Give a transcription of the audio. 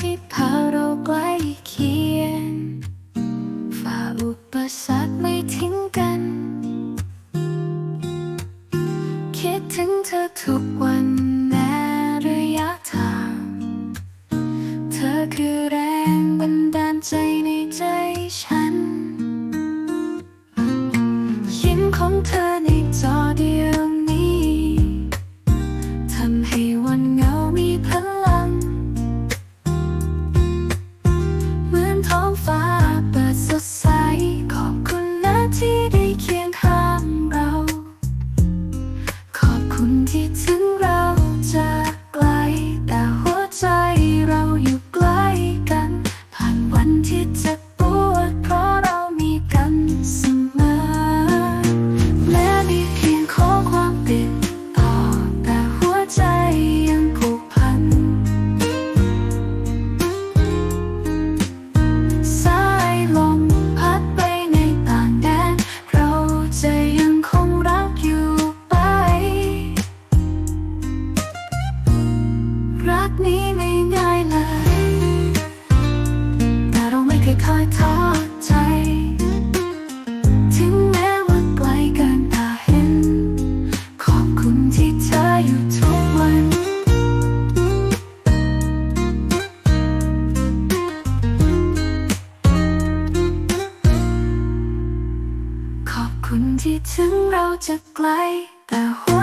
ที่พาเราใกล้เคียงฝ่าอุปสรรคไม่ทิ้งกัน คิดถึงเธอทุกวันแนระยะทาง เธอคือแรงบันดาลใจในใจฉัน ยิ้มของเธอในจอเดียว ไม่ง่ายเลย แต่เราไม่เคยท้อใจ ถึงแม้ว่าไกลกินตาเห็น ขอบคุณที่เธออยู่ทุกวัน ขอบคุณที่ถึงเราจะไกลแต่หัว